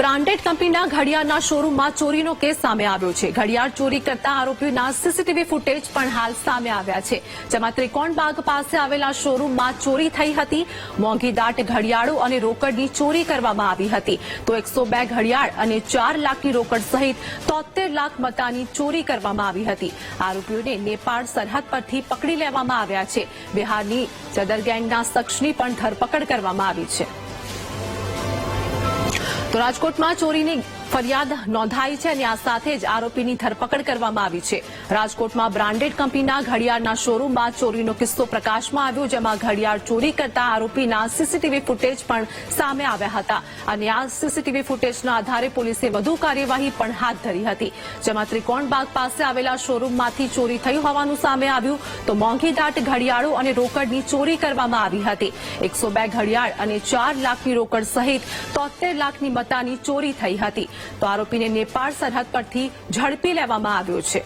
Branded કંપનીના ઘડિયાળના શોરૂમમાં ચોરીનો કેસ સામે આવ્યો છે. ઘડિયાળ ચોરી કરતા આરોપીઓના સીસીટીવી ફૂટેજ પણ હાલ સામે આવ્યા છે. જેમાં ત્રિકોણબાગ પાસે આવેલા શોરૂમમાં ચોરી થઈ હતી. મોંઘી દાટ ઘડિયાળો અને રોકડની ચોરી કરવામાં આવી હતી. તો એકસો બે ઘડિયાળ અને ચાર લાખની રોકડ સહિત તોતેર લાખ મતાની ચોરી કરવામાં આવી હતી. આરોપીઓને નેપાળ સરહદ પરથી પકડી લેવામાં આવ્યા છે. બિહારની ચદર ગેંગના શખ્સની પણ ધરપકડ કરવામાં આવી છે. તો રાજકોટમાં ચોરીની ફરિયાદ નોંધાઈ છે અને આ સાથે જ આરોપીની ધરપકડ કરવામાં આવી છે. રાજકોટમાં બ્રાન્ડેડ કંપનીના ઘડિયાળના શોરૂમમાં ચોરીનો કિસ્સો પ્રકાશમાં આવ્યો, જેમાં ઘડિયાળ ચોરી કરતા આરોપીના સીસીટીવી ફૂટેજ પણ સામે આવ્યા હતા. અને આ સીસીટીવી ફૂટેજના આધારે પોલીસે વધુ કાર્યવાહી પણ હાથ ધરી હતી. જેમાં ત્રિકોણબાગ પાસે આવેલા શોરૂમમાંથી ચોરી થઈ હોવાનું સામે આવ્યું. તો મોંઘીદાટ ઘડિયાળો અને રોકડની ચોરી કરવામાં આવી હતી. એકસો ઘડિયાળ અને ચાર લાખની રોકડ સહિત તોતેર લાખની મતાની ચોરી થઈ હતી. તો આરોપીને નેપાળ સરહદ પરથી ઝડપી લેવામાં આવ્યો છે.